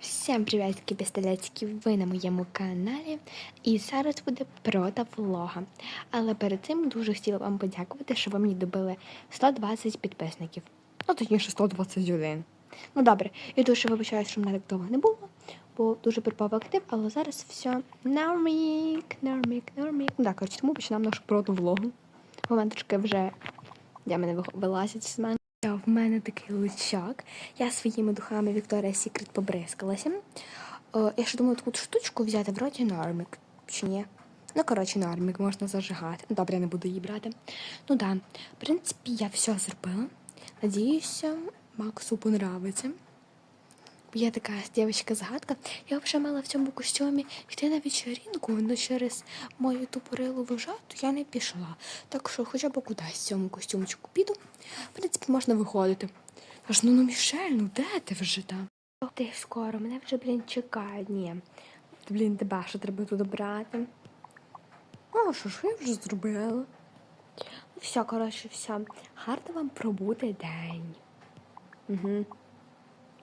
Всім привітки, пістолетики! Ви на моєму каналі. І зараз буде прота влога. Але перед цим дуже хотіла вам подякувати, що ви мені добили 120 підписників. Ну, точніше, 121. Ну добре, я дуже вибачаю, що мене так довго не було, бо дуже припав актив, але зараз все нормік, нормік, нормік. Ну так, коротше, тому починаємо нашу проту влогу. Моменточки вже для мене вилазять з мене. В мене такий личак. Я своїми духами Вікторія Сікрет побризкалася. О, я ще думаю, таку штучку взяти в роті нормік. Чи ні? Ну, коротше, нормік можна зажигати. Ну, Добре, я не буду її брати. Ну да, в принципі, я все зробила. Надіюся, Максу понравиться. Я така дівчинка-загадка. Я вже мала в цьому костюмі йти на вечеринку, але через мою тупорилу вожату я не пішла. Так що хоча б кудись в цьому костюмчику піду. В принципі, можна виходити. Аж ну, ну Мішель, ну де ти вже там? Ти скоро, мене вже, блін, чекають. Ні. Блін, тебе що треба туди брати? О, що ж я вже зробила? Ну, все, коротше, все. Гарно вам пробути день. Угу.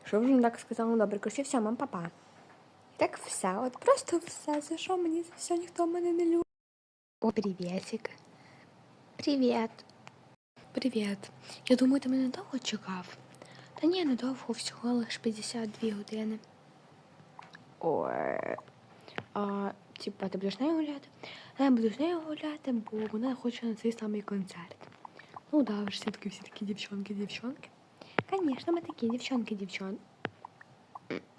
Що вже не так сказала? Ну, добре, коротше, все, мам, папа. Так все, от просто все. За що мені за все ніхто мене не любить? О, привітик. Привіт. Привіт. Я думаю, ти мене довго чекав. Та ні, недовго, всього лише 52 години. Ой. А, типа, ти будеш нею гуляти? Я буду з нею гуляти, бо вона хоче на цей самий концерт. Ну да, ж всі такі, всі такі дівчонки, дівчонки. Конечно, ми такі дівчонки, дівчонки.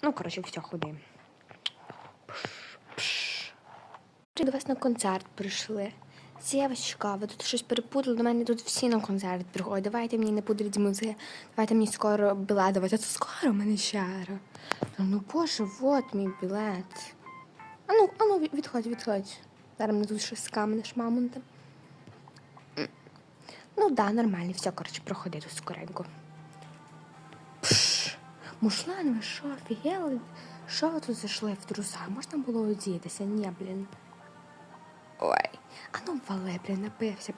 Ну, коротше, все, ходи. До вас на концерт прийшли. Дівчатка, ви тут щось перепутали, до мене тут всі на концерт приходять. Давайте мені не пудріть музики, давайте мені скоро білет давати. А це скоро в мене щаро. Ну боже, от мій білет. А ну, а ну, відходь, відходь. Зараз мене тут щось з каменя шмамонти. Ну да, нормально, все, коротше, проходи тут скоренько. Пш, Мушлан, ви що, офігели? Що ви тут зайшли в труса? Можна було одітися? Ні, блін. Ой, а ну вали, блін, напився.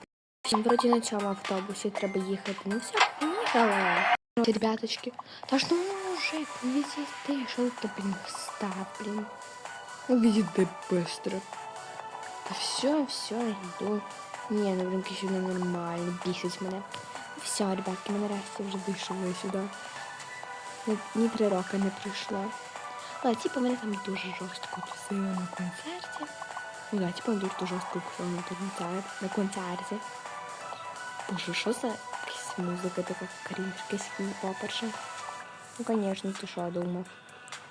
Вроді на цьому автобусі треба їхати. Ну все, поїхали. Ребяточки, та ж ну мужик, відійди, що ти, блін, встав, блін. Відійди быстро. Та все, все, йду. Ні, ну блін, якийсь він нормально, бісить мене. Все, ребятки, ми нарешті вже дійшли сюди. Ні, три роки не прийшло. Але типу мене там дуже жорстко тусили на концерті. Ну да, типу дуже жорстко кусили на концерті. На концерті. Боже, що за якась музика така крінж, якась поперша? Ну, звісно, ти що думав?